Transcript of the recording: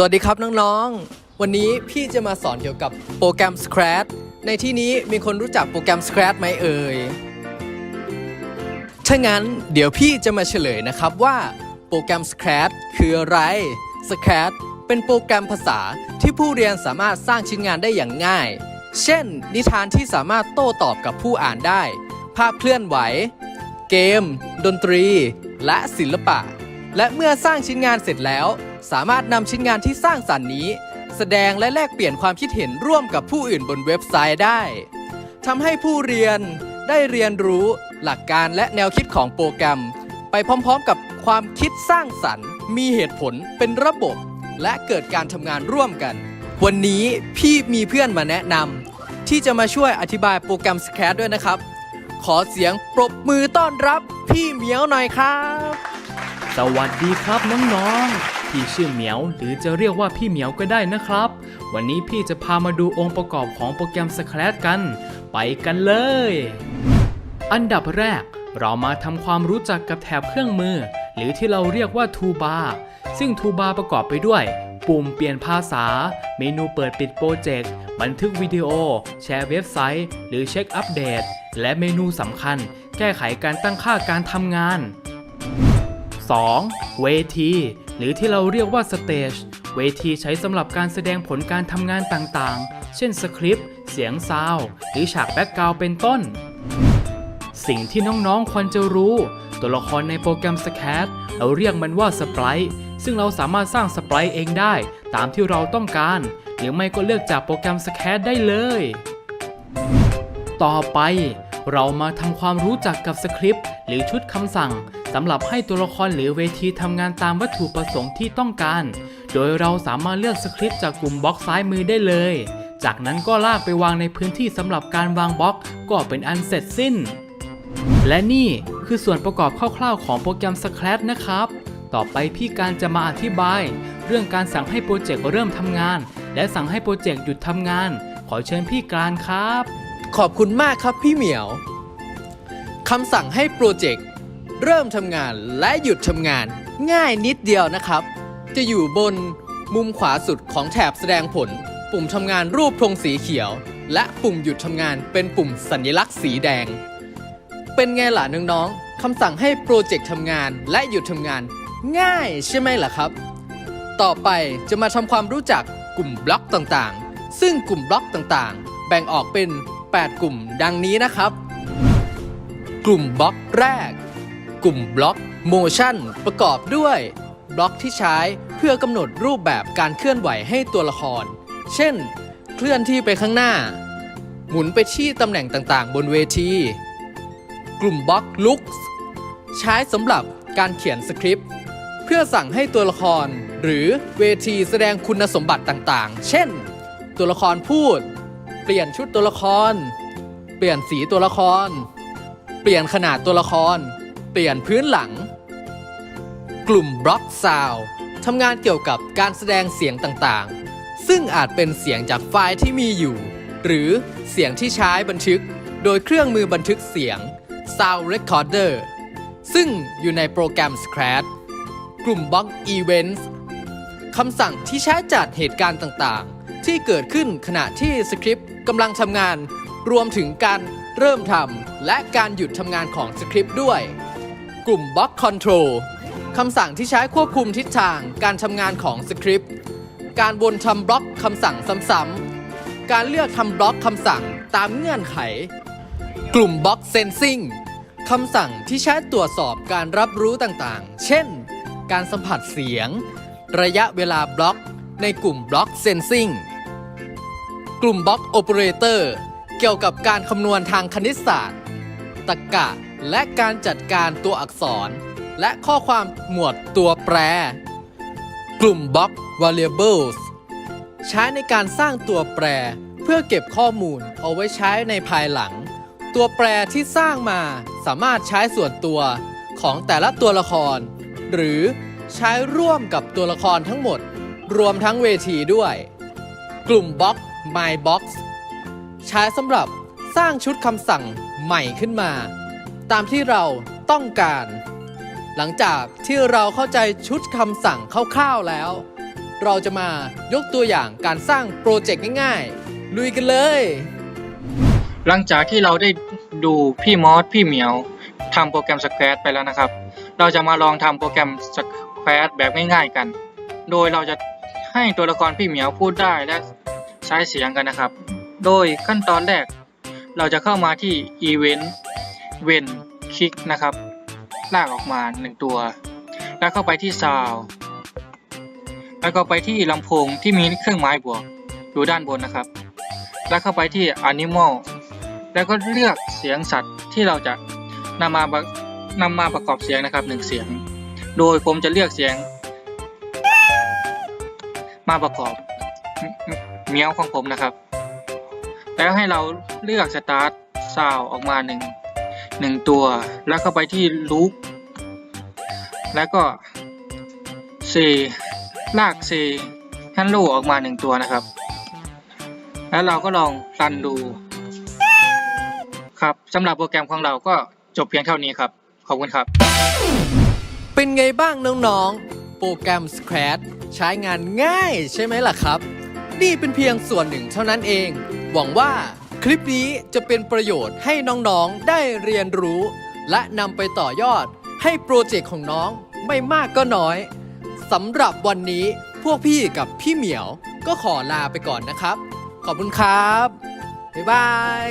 สวัสดีครับน้องๆ วันนี้พี่จะมาสอนเกี่ยวกับโปรแกรม Scratch ในที่นี้มีคนรู้จักโปรแกรม Scratch ไหมเอ่ย ถ้างั้นเดี๋ยวพี่จะมาเฉลยนะครับว่าโปรแกรม Scratch คืออะไร Scratch เป็นโปรแกรมภาษาที่ผู้เรียนสามารถสร้างชิ้นงานได้อย่างง่าย เช่น นิทานที่สามารถโต้ตอบกับผู้อ่านได้ ภาพเคลื่อนไหว เกม ดนตรี และศิลปะ และเมื่อสร้างชิ้นงานเสร็จแล้ว สามารถนำชิ้นงานที่สร้างสรรค์นี้ แสดงและแลกเปลี่ยนความคิดเห็นร่วมกับผู้อื่นบนเว็บไซต์ได้ทำให้ผู้เรียนได้เรียนรู้หลักการและแนวคิดของโปรแกรม ไปพร้อมๆ กับความคิดสร้างสรรค์ มีเหตุผลเป็นระบบ และเกิดการทำงานร่วมกัน วันนี้พี่มีเพื่อนมาแนะนำที่จะมาช่วยอธิบายโปรแกรม Scratch ด้วยนะครับ ขอเสียงปรบมือต้อนรับพี่เหมียวหน่อยครับ สวัสดีครับน้องๆ พี่ชื่อเหมียวหรือจะเรียกว่าพี่เหมียวก็ได้นะครับ วันนี้พี่จะพามาดูองค์ประกอบของโปรแกรม Scratch กัน ไปกันเลย อันดับแรก เรามาทำความรู้จักกับแถบเครื่องมือ หรือที่เราเรียกว่า Toolbar ซึ่ง Toolbar ประกอบไปด้วย ปุ่มเปลี่ยนภาษา เมนูเปิดปิดโปรเจกต์บันทึกวิดีโอ แชร์เว็บไซต์ หรือเช็คอัปเดต และเมนูสำคัญ แก้ไขการตั้งค่าการทำงาน 2. เวที หรือที่เราเรียกว่าสเตจเวทีใช้สำหรับการแสดงผลการทำงานต่างๆ เช่นสคริปต์ เสียงซาวหรือฉากแบ็กกราวเป็นต้น สิ่งที่น้องๆควรจะรู้ ตัวละครในโปรแกรมสแคทเราเรียกมันว่าสปรายซึ่งเราสามารถสร้างสปรายเองได้ ตามที่เราต้องการ หรือไม่ก็เลือกจากโปรแกรมสแคทได้เลย ต่อไปเรามาทำความรู้จักกับสคริปต์ หรือชุดคำสั่ง สำหรับให้ตัวละครหรือเวทีทำงานตามวัตถุประสงค์ที่ต้องการ โดยเราสามารถเลือกสคริปต์จากกลุ่มบล็อกซ้ายมือได้เลย จากนั้นก็ลากไปวางในพื้นที่สำหรับการวางบล็อกก็เป็นอันเสร็จสิ้น และนี่คือส่วนประกอบคร่าวๆของโปรแกรม Scratch นะครับ ต่อไปพี่การจะมาอธิบาย เรื่องการสั่งให้โปรเจกต์เริ่มทำงาน และสั่งให้โปรเจกต์หยุดทำงาน ขอเชิญพี่การครับ ขอบคุณมากครับพี่เหมียวคำสั่งให้โปรเจกต์ เริ่มทำงานและหยุดทำงาน ง่ายนิดเดียวนะครับ จะอยู่บนมุมขวาสุดของแถบแสดงผล ปุ่มทำงานรูปธงสีเขียว และปุ่มหยุดทำงานเป็นปุ่มสัญลักษณ์สีแดง เป็นไงล่ะน้องๆคำสั่งให้โปรเจกต์ทำงานและหยุดทำงาน ง่ายใช่ไหมล่ะครับ ต่อไปจะมาทำความรู้จักกลุ่มบล็อกต่างๆ ซึ่งกลุ่มบล็อกต่างๆ แบ่งออกเป็น 8 กลุ่มดังนี้นะครับ กลุ่มบล็อกแรก กลุ่มบล็อก motion ประกอบด้วย บล็อกที่ใช้เพื่อกำหนดรูปแบบการเคลื่อนไหวให้ตัวละคร เช่น เคลื่อนที่ไปข้างหน้า หมุนไปที่ตำแหน่งต่างๆ บนเวที กลุ่มบล็อก looks ใช้สำหรับการเขียนสคริปต์เพื่อสั่งให้ตัวละคร หรือเวทีแสดงคุณสมบัติต่างๆ เช่น ตัวละครพูด เปลี่ยนชุดตัวละคร เปลี่ยนสีตัวละคร เปลี่ยนขนาดตัวละคร เปลี่ยนพื้นหลัง กลุ่มบล็อกซาวทำงานเกี่ยวกับการแสดงเสียงต่างๆ ซึ่งอาจเป็นเสียงจากไฟล์ที่มีอยู่ หรือเสียงที่ใช้บันทึก โดยเครื่องมือบันทึกเสียง Sound Recorder ซึ่งอยู่ในโปรแกรม Scratch กลุ่มบล็อก Events คำสั่งที่ใช้จัดเหตุการณ์ต่างๆ ที่เกิดขึ้นขณะที่สคริปต์กำลังทำงาน รวมถึงการเริ่มทำและการหยุดทำงานของสคริปต์ด้วย กลุ่มบล็อก Control คำสั่งที่ใช้ควบคุมทิศทางการทำงานของสคริปต์ การวนทำบล็อกคำสั่งซ้ำๆ การเลือกทำบล็อกคำสั่งตามเงื่อนไข กลุ่มบล็อก Sensing คำสั่งที่ใช้ตรวจสอบการรับรู้ต่างๆ เช่น การสัมผัสเสียง ระยะเวลาบล็อก ในกลุ่มบล็อก Sensing กลุ่มบล็อก Operator เกี่ยวกับการคำนวณทางคณิตศาสตร์ตรรกะ และการจัดการตัวอักษร และข้อความหมวดตัวแปร กลุ่มบล็อก Variables ใช้ในการสร้างตัวแปรเพื่อเก็บข้อมูลเอาไว้ใช้ในภายหลัง ตัวแปรที่สร้างมาสามารถใช้ส่วนตัวของแต่ละตัวละคร หรือใช้ร่วมกับตัวละครทั้งหมด รวมทั้งเวทีด้วย กลุ่มบล็อก My Box ใช้สำหรับสร้างชุดคำสั่งใหม่ขึ้นมา ตามที่เราต้องการ หลังจากที่เราเข้าใจชุดคำสั่งคร่าวๆแล้ว เราจะมายกตัวอย่างการสร้างโปรเจกต์ง่ายๆ ลุยกันเลย หลังจากที่เราได้ดูพี่มอสพี่เหมียวทำโปรแกรม Scratch ไปแล้วนะครับ เราจะมาลองทำโปรแกรม Scratch แบบง่ายๆกัน โดยเราจะให้ตัวละครพี่เหมียวพูดได้และใช้เสียงกันนะครับ โดยขั้นตอนแรก เราจะเข้ามาที่ Event เวนคลิกนะครับ ลากออกมาหนึ่งตัว แล้วเข้าไปที่ Sound แล้วก็ไปที่ลำโพงที่มีเครื่องหมายบวกอยู่ด้านบนนะครับ แล้วเข้าไปที่ Animal แล้วก็เลือกเสียงสัตว์ที่เราจะนำมาประนำมาประกอบเสียงนะครับหนึ่งเสียง โดยผมจะเลือกเสียง มาประกอบเมียวของผมนะครับ แล้วให้เราเลือก Start Sound ออกมาหนึ่ง หนึ่งตัว แล้วเข้าไปที่ Loop แล้วก็เซลากเซฮันโลออกมาหนึ่งตัวนะครับ แล้วเราก็ลองรันดู ครับสำหรับโปรแกรมของเราก็จบเพียงเท่านี้ครับ ขอบคุณครับ เป็นไงบ้างน้องๆ โปรแกรม Scratch ใช้งานง่ายใช่ไหมล่ะครับ นี่เป็นเพียงส่วนหนึ่งเท่านั้นเอง หวังว่า ลิปนี้จะเป็นประโยชน์ให้น้องๆได้เรียนรู้ และนำไปต่อยอด ให้โปรเจกต์ของน้องไม่มากก็น้อยสำหรับวันนี้พวกพี่กับพี่เหมียวก็ขอลาไปก่อนนะครับ ขอบคุณครับ บ๊ายบาย